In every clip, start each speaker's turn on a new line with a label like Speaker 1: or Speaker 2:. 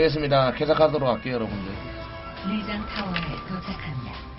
Speaker 1: 알겠습니다. 개작하도록 할게요, 여러분들.
Speaker 2: 리장 타워에 도착합니다.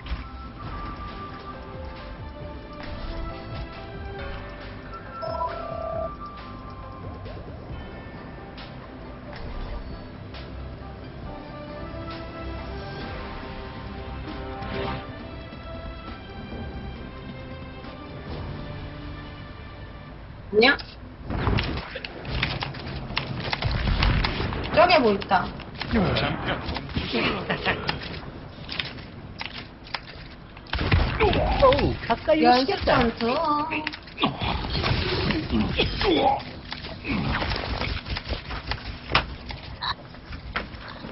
Speaker 3: 연습 전투.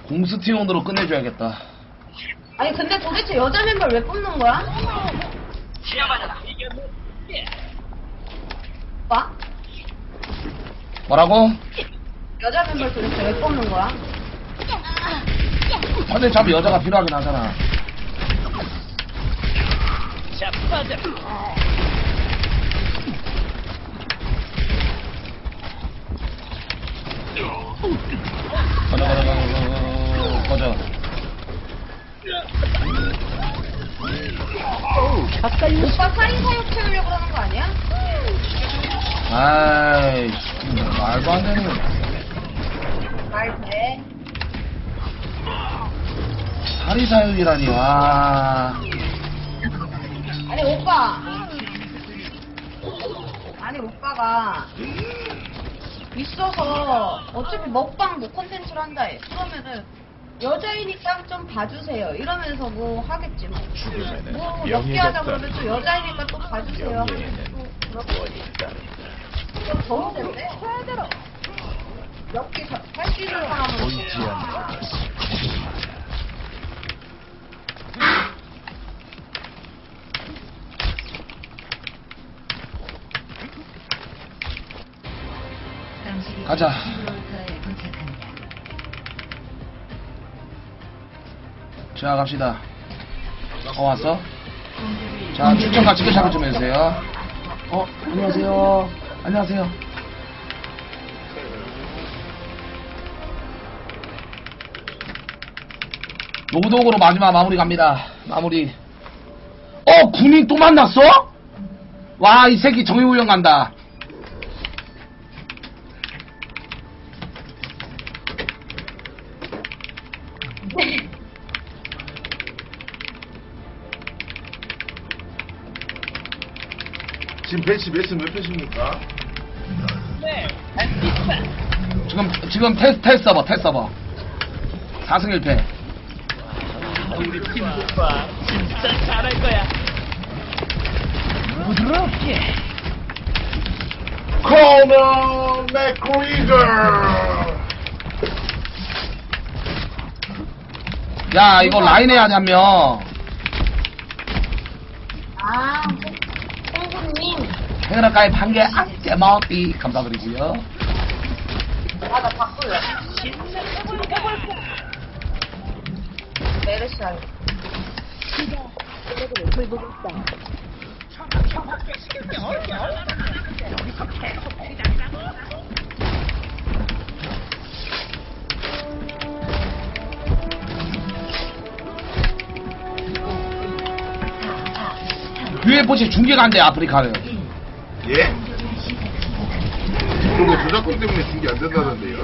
Speaker 1: 공스티온으로 끝내줘야겠다.
Speaker 3: 아니 근데 도대체 여자 멤버를 왜 뽑는 거야? 봐?
Speaker 1: 뭐라고?
Speaker 3: 여자 멤버를 도대체 왜 뽑는 거야?
Speaker 1: 참 여자가 필요하긴 하잖아. 꺼져, 꺼져, 꺼져, 꺼져.
Speaker 3: 오빠 살인 사육 채우려고 그러는 거 아니야?
Speaker 1: 아이씨, 말도 안 되는 거.
Speaker 3: 말 돼.
Speaker 1: 사리사육이라니, 와.
Speaker 3: 아니 오빠. 아니 오빠가 있어서 어차피 먹방 뭐 콘텐츠를 한다 해. 그러면은 여자이니까 좀 봐주세요. 이러면서 뭐 하겠지 뭐. 뭐 엮기 하자 그러면 또 여자이니까 또 봐주세요. 하면서 또 그렇게. 좀 좋은데? 엮기 할수 있는 사람은
Speaker 1: 가자.
Speaker 2: 플 도착합니다.
Speaker 1: 자, 갑시다. 어, 왔어? 자, 추천과 찍으샵을 좀 해주세요. 어, 안녕하세요. 안녕하세요. 노동으로 마지막 마무리 갑니다. 마무리. 어, 군인 또 만났어? 와, 이 새끼 정의훈련 간다.
Speaker 4: 지금 배치 매스 몇 표십니까?
Speaker 1: 지금, 지금 테스트, 테스트 서버, 테스트 서버. 4승 1패.
Speaker 5: 우리 팀 오빠 진짜 잘할 거야. 부드럽게.
Speaker 4: 코너 맥그리거
Speaker 1: 야, 이거 라인 해야 돼, 한 명.
Speaker 3: 아,
Speaker 1: 해라까지 반개 아껴 먹기 감사드리고요.
Speaker 3: 아, 나 바꿀래. 메르시 할래.
Speaker 1: UFC 중계가 안 돼, 아프리카는.
Speaker 4: 예? 그거 저작권 때문에 중계 안 된다던데요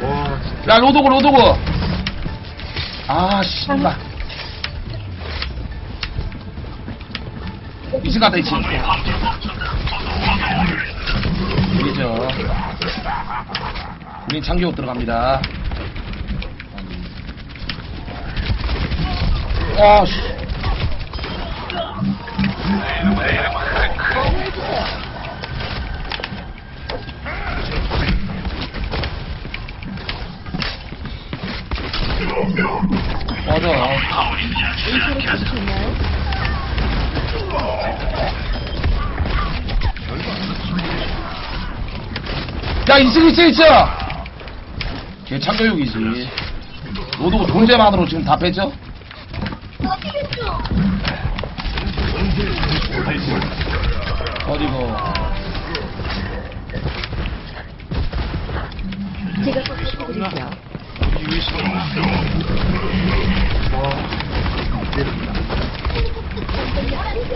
Speaker 4: 와 진짜
Speaker 1: 야, 로도고, 로도고. 아, 씨발. 이승 같다, 이승. 여기죠. 우린 창교육 들어갑니다. 아, 씨. 맞아. 야, 이승, 이승, 이승! 걔 창교육이지. 너도 존재만으로 지금 다 뺐죠? 어디고?
Speaker 6: 제가 꼭 해드릴게요.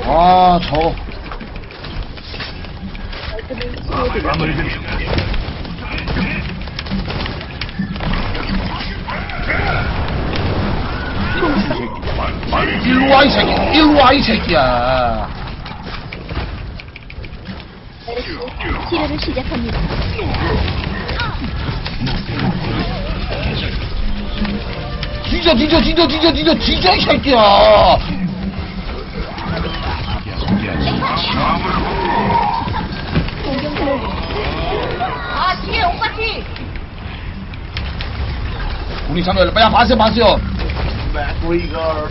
Speaker 1: 아, 저. 마무리 됩니다. 일로 와, 이 새끼. 일로 와, 이 새끼야.
Speaker 6: 치료를 시작합니다.
Speaker 1: 뒤져, 뒤져, 뒤져, 뒤져, 뒤져, 뒤져, 이 새끼야.
Speaker 3: 아 뒤에 오빠 뒤.
Speaker 1: 우리 참여, 야, 마세요, 마세요.
Speaker 4: back regard.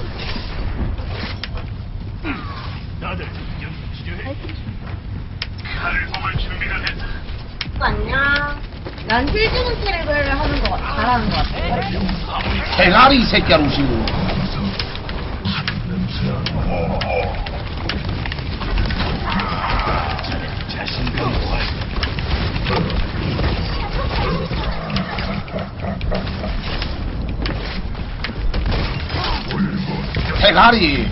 Speaker 4: 다들 연주해. 칼을 뽑을 준비가 됐다.
Speaker 3: 안녕. 난 힐주는 트랙을 하는 거 같, 잘하는 것 같아.
Speaker 1: 대가리 새끼야, 오시고. 대가리.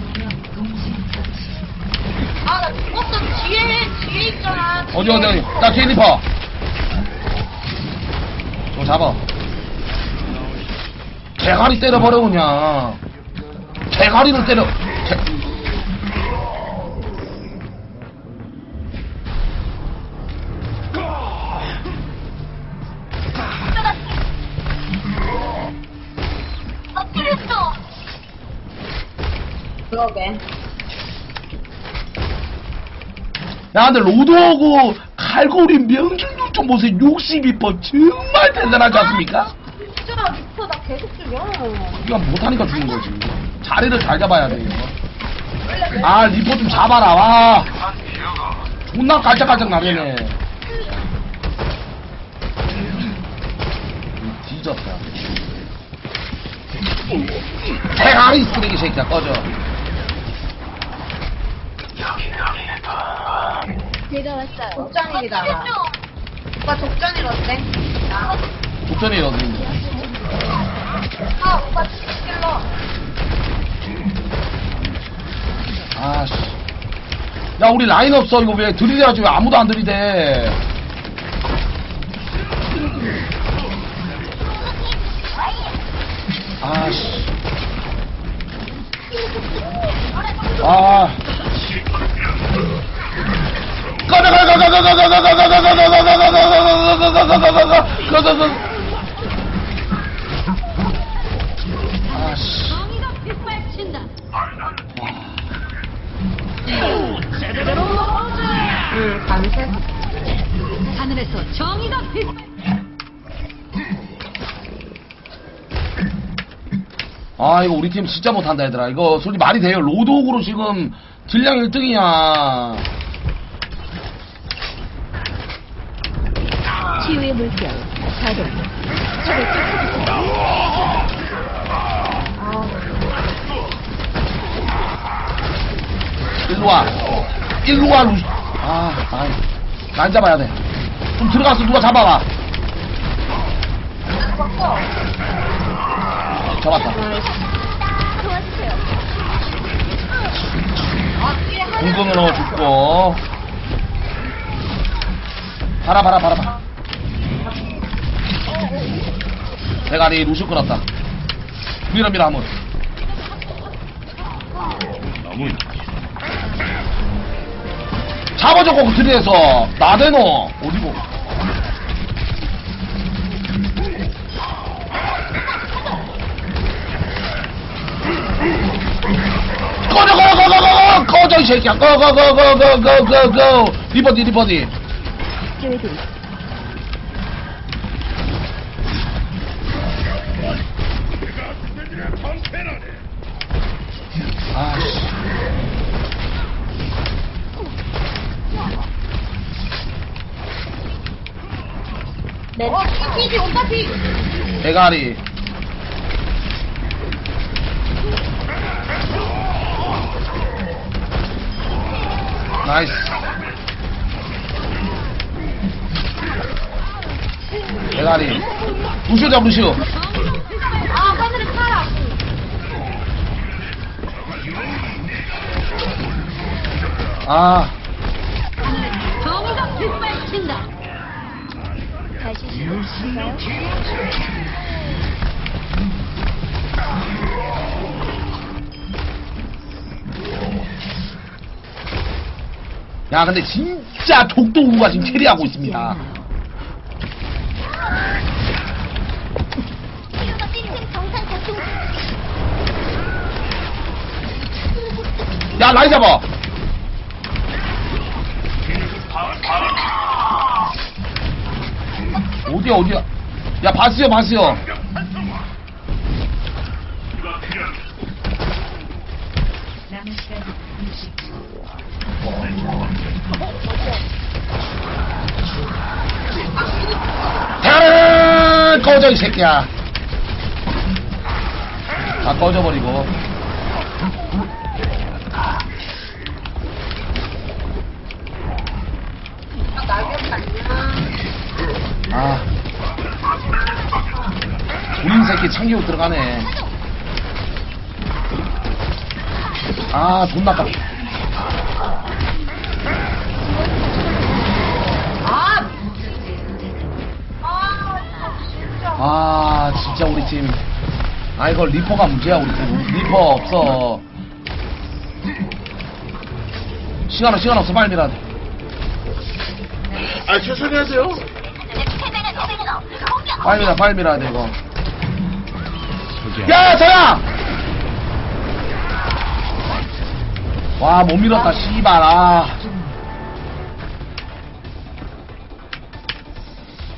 Speaker 3: 아 나 죽었어. 뒤에 뒤에 있잖아. 뒤에.
Speaker 1: 어디, 어디, 어디. 나 제니퍼. 저 잡아. 대가리 때려버려, 그냥. 대가리를 때려. 대... 야, 근데 로드하고 칼고리 명중률 좀 보세요. 62%. 정말 대단하지 않습니까?
Speaker 3: 진짜 리퍼 나 계속 죽여.
Speaker 1: 우리가 못하니까 죽는 거지. 자리를 잘 잡아야 돼, 이거. 아, 리포 좀 잡아라, 와. 존나 깔짝깔짝 나네네. 뒤졌다. 대가리 쓰레기 새끼야, 꺼져.
Speaker 6: 제가 왔어요.
Speaker 3: 독장일이다. 오빠 독장일 어때?
Speaker 1: 독전이 어딘데?
Speaker 3: 아 오빠 킬러.
Speaker 1: 아 씨. 야, 우리 라인 없어. 이거 왜 들이대야지. 왜 아무도 안 들이대. 아 씨. 아. 아 이거 우리 팀 진짜 못한다 얘들아. 이거 솔직히 말이 돼요. 로드옥으로 지금 질량 1등이야
Speaker 6: 치유의 물결. 적을 쫓아주세요.
Speaker 1: 일로와 일로와 루시 아 아이 난 잡아야 돼좀 들어가서 누가 잡아봐 잡았다. 궁금으로 죽고 봐라 봐라 봐라 봐 대가리 루시 끌었다. 밀어 밀어 한번. 잡아줘 거기 들이에서 나대노 어디고 꺼져 꺼져 꺼져 꺼져 꺼져 이 새끼야. 꺼져 꺼져 꺼져 꺼져 꺼져 꺼져 리버디. 리버디 아씨
Speaker 6: 네.
Speaker 3: 어 뒤지 오빠 뒤.
Speaker 1: 대가리 나이스 대가리 루시오 잡 루시오
Speaker 3: 아 하늘에 팔 아.
Speaker 1: 아
Speaker 6: 다시 시작할까요?
Speaker 1: 야 근데 진짜 독도우가 지금 캐리하고 있습니다 야 라이 잡아 어디야 어디야? 야 봤어요 봤어요.
Speaker 2: 60초.
Speaker 1: 대가리 꺼져 이 새끼야. 다 꺼져버리고 아 우린 새끼 참기고 들어가네 아 존나 깝
Speaker 3: 아. 아, 진짜.
Speaker 1: 우리 팀. 아 이거 리퍼가 문제야 우리 팀. 리퍼 없어. 시간 없 시간 없어 빨리 밀어.
Speaker 4: 아 천천히 하세요.
Speaker 1: 빨리 밀어 빨리 밀어야 돼 이거. 야 저야. 와 못 밀었다 씨발 아.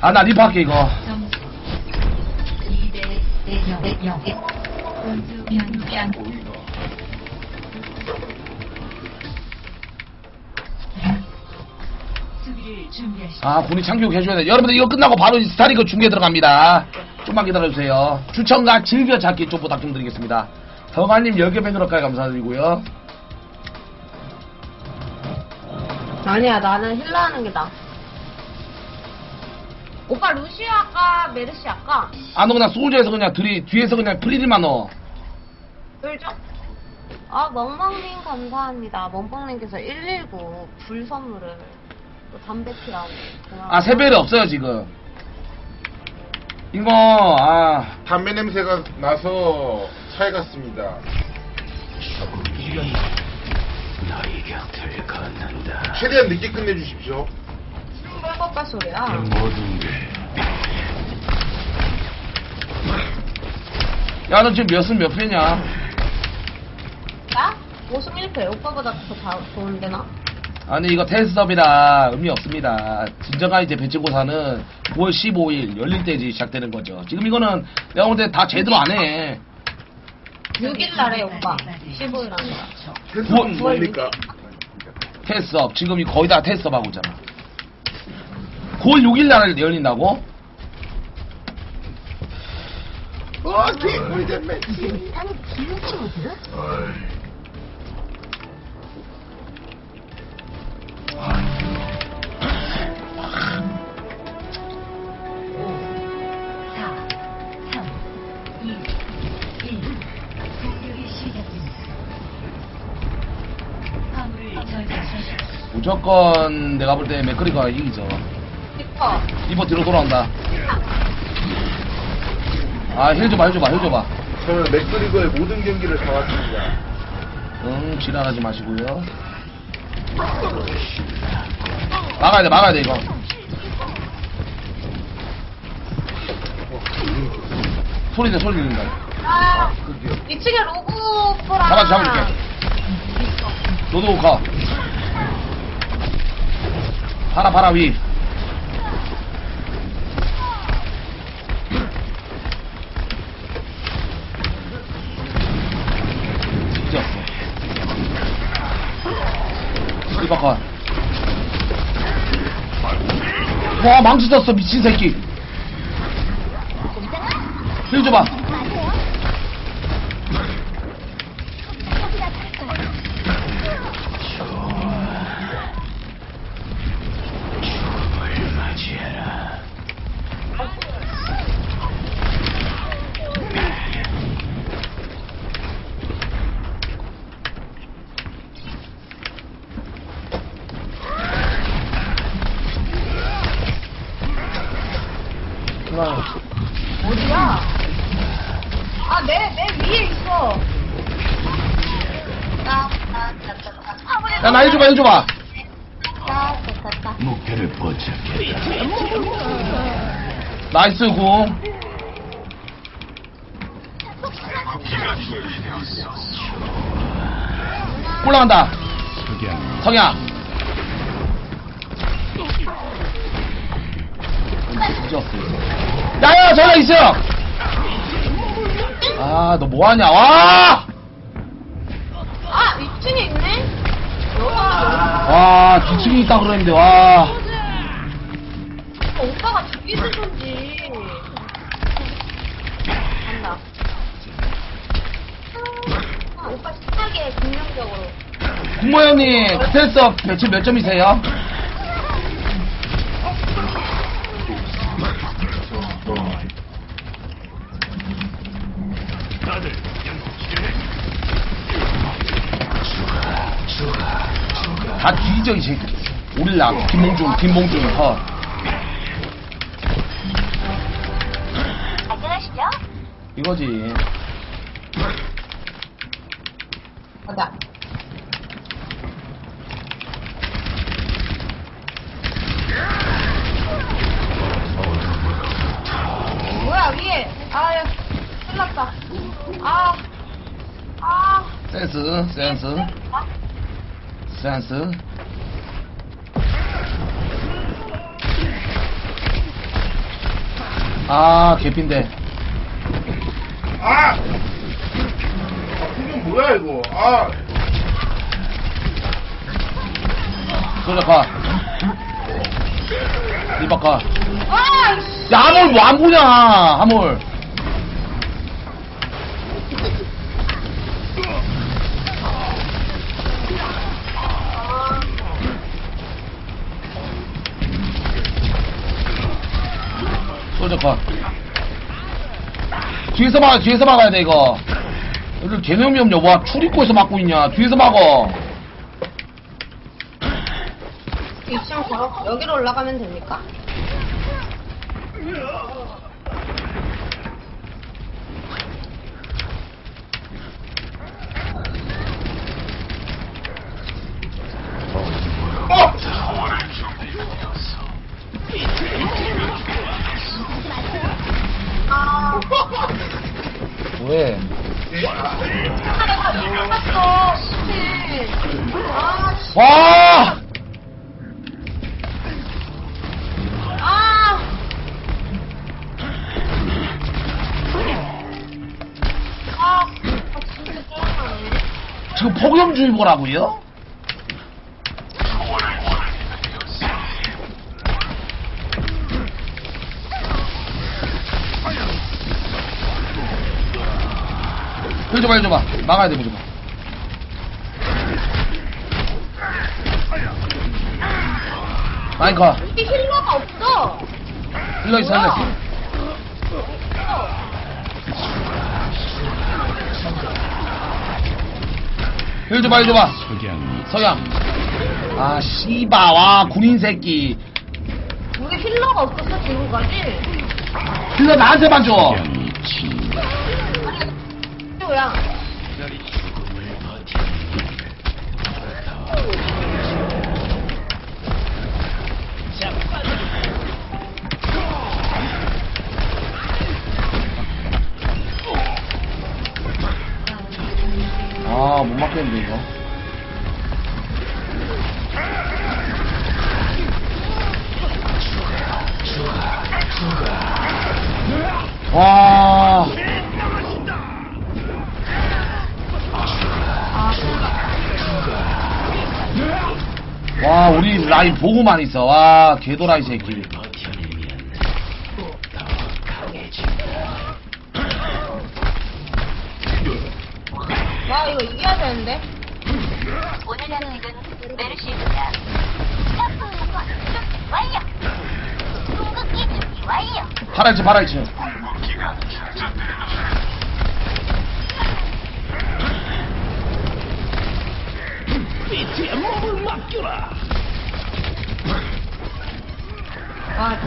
Speaker 1: 아나 리퍼 할게 이거.
Speaker 2: 점수 2대 0. 공수 변경.
Speaker 1: 아, 군이 참교육 해줘야 돼. 여러분들 이거 끝나고 바로 이 스타리그 중계 들어갑니다. 좀만 기다려주세요. 추천과 즐겨찾기 좀 부탁 좀 드리겠습니다. 더마님 10개 팬으로까지 감사드리고요.
Speaker 3: 아니야, 나는 힐러 하는 게 나아. 오빠 루시오 할까? 메르시 할까?
Speaker 1: 아, 너 그냥 소울즈에서 그냥 둘이, 뒤에서 그냥 프리딜만 넣어.
Speaker 3: 끌죠? 아, 멍멍님 감사합니다. 멍멍님께서 119 불 선물을 또 담배 피라고.
Speaker 1: 아, 세배를 없어요, 지금. 이거, 아,
Speaker 4: 담배 냄새가 나서 차에 갔습니다. 최대한 늦게 끝내주십시오.
Speaker 3: 뻘것가 소리야.
Speaker 1: 야, 너 지금 몇승 몇 패냐?
Speaker 3: 나? 51패. 오빠보다 더 다, 좋은데, 나?
Speaker 1: 아니, 이거 테스트업이라 의미 없습니다. 진정한 이제 배치고사는 9월 15일 열릴 때 이제 시작되는 거죠. 지금 이거는 내가 볼 때 다 제대로 안 해.
Speaker 3: 6일 날에 오빠. 15일 아니라.
Speaker 4: 텐트는 뭡니까?
Speaker 1: 테스트업 지금 이 거의 다 테스트업 하고 있잖아 9월 6일 날 열린다고?
Speaker 4: 어, 개꿀잼 매치.
Speaker 2: 사, 삼, 이, 일. 공격이 시작됩
Speaker 1: 무조건 내가 볼 때 맥커리가 이기죠
Speaker 3: 리퍼.
Speaker 1: 리버 뒤로 돌아온다 아힐 줘봐 힐 줘봐 힐 줘봐
Speaker 4: 저는 맥그리거의 모든 경기를 다 왔습니다.
Speaker 1: 응 지랄하지 마시고요 막아야 돼 막아야 돼 이거. 소리 내 소리 들린다.
Speaker 3: 아,
Speaker 4: 그게요.
Speaker 3: 2층에 로고 오빠랑.
Speaker 1: 잡아 잡아줄게. 너도 가. 파라 파라 위. 뒤졌어 리바카 와 망치 떴어 미친 새끼. 힐 줘봐
Speaker 3: 내, 내 위에 있어.
Speaker 1: 야, 나 해줘봐, 해줘봐.
Speaker 6: 목표를 포착했다.
Speaker 1: 나이스, 공. 올라간다. 성향. 야야 전화 있어요. 아 너 뭐하냐 와.
Speaker 3: 아, 2층에 있네? 여가,
Speaker 1: 와 뒤층에 있다 그랬는데 와.
Speaker 3: 여가. 오빠가 저기 있었지. 간다. 아, 오빠 심하게 긍정적으로.
Speaker 1: 국모 형님 스트레스 배치 몇 점이세요? 다 뒤져 이 새끼. 오릴라 김봉준 김봉준 어.
Speaker 6: 안녕하시죠?
Speaker 1: 이거지.
Speaker 3: 가자. 뭐야, 위에. 아, 야, 큰일 났다. 아, 아.
Speaker 1: 센스 센스 센스. 아 개핀데.
Speaker 4: 아! 아, 풍경 뭐야, 이거. 아,
Speaker 1: 소자 가. 리바 가.
Speaker 3: 아.
Speaker 1: 야, 하몰 뭐안 보냐, 하몰. 가. 뒤에서 막아, 뒤에서 막아야 돼, 이거. 여기 개념이 없냐, 와, 출입구에서 막고 있냐, 뒤에서 막어.
Speaker 3: 2층 걸어, 여기로 올라가면 됩니까?
Speaker 1: 지금 폭염주의보라고요? 해줘봐 해줘봐 막아야 돼 해줘봐 마이커
Speaker 3: 이게 힐러가 없어.
Speaker 1: 일러 있어 일러 있어 해줘봐 해줘봐.
Speaker 6: 석양.
Speaker 1: 서양. 아 씨바 와 군인 새끼.
Speaker 3: 우리 힐러가 없었어, 지금까지.
Speaker 1: 힐러 나한테만 줘.
Speaker 6: 석양이 친.
Speaker 3: 뭐야.
Speaker 1: 맞겠는데 이거 와. 와, 우리 라인 보고만 있어. 와, 개도라이 새끼.
Speaker 3: 이겨야 되는데.
Speaker 6: 오늘 단식은 메르시입니다. 점프 준비 완료. 궁극기 준비 완료.
Speaker 1: 팔아있지, 팔아있지.
Speaker 3: 아.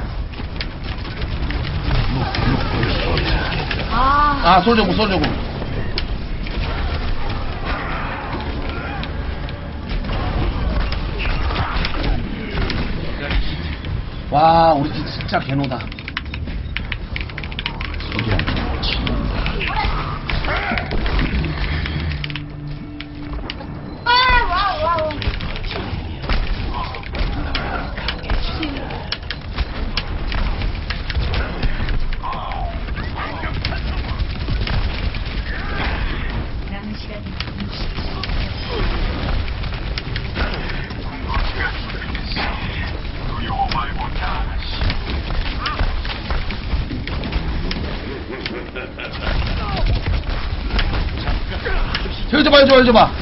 Speaker 3: 아.
Speaker 1: 아, 솔저구, 솔저구. 와, 우리 팀 진짜 개노다. 해줘봐, 해줘봐,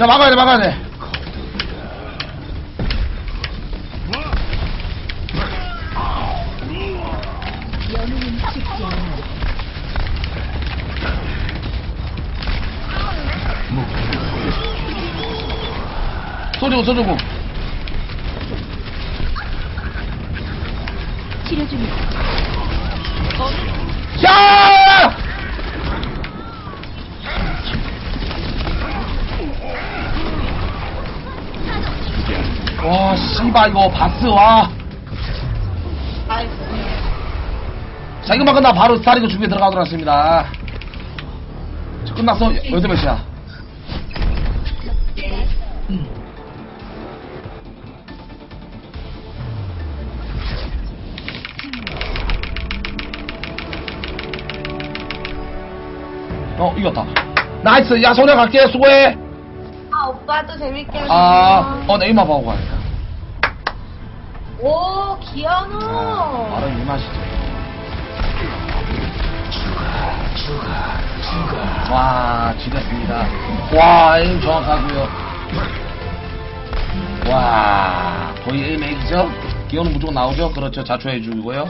Speaker 1: 야, 막아야 돼, 막아야 돼.
Speaker 6: 죽지 않아.
Speaker 1: 솔저구, 솔저구.
Speaker 6: 치료 중이다.
Speaker 1: 야! 와, 이거 바스, 와.
Speaker 3: 아이고.
Speaker 1: 자, 이거만 끝나 바로 스타리그 준비에 들어가도록 하겠습니다. 저 끝났어. 여덟 몇 시야? 어, 이겼다. 나이스. 야, 소녀 갈게. 수고해.
Speaker 3: 아 오빠도 재밌게 했어.
Speaker 1: 아, 어, 네이마 보고 가야겠다.
Speaker 3: 오 기현우.
Speaker 1: 바로 이 맛이죠. 와, 지렸습니다. 와, 에임 정확하고요. 와, 거의 에임 액이죠? 기어는 무조건 나오죠? 그렇죠. 자초해 주고요.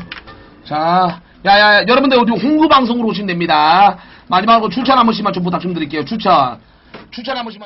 Speaker 1: 자, 야야, 여러분들 어디 홍구 방송으로 오시면 됩니다. 마지막으로 추천 한 번씩만 좀 부탁 좀 드릴게요. 추천. 추천 한 번씩만.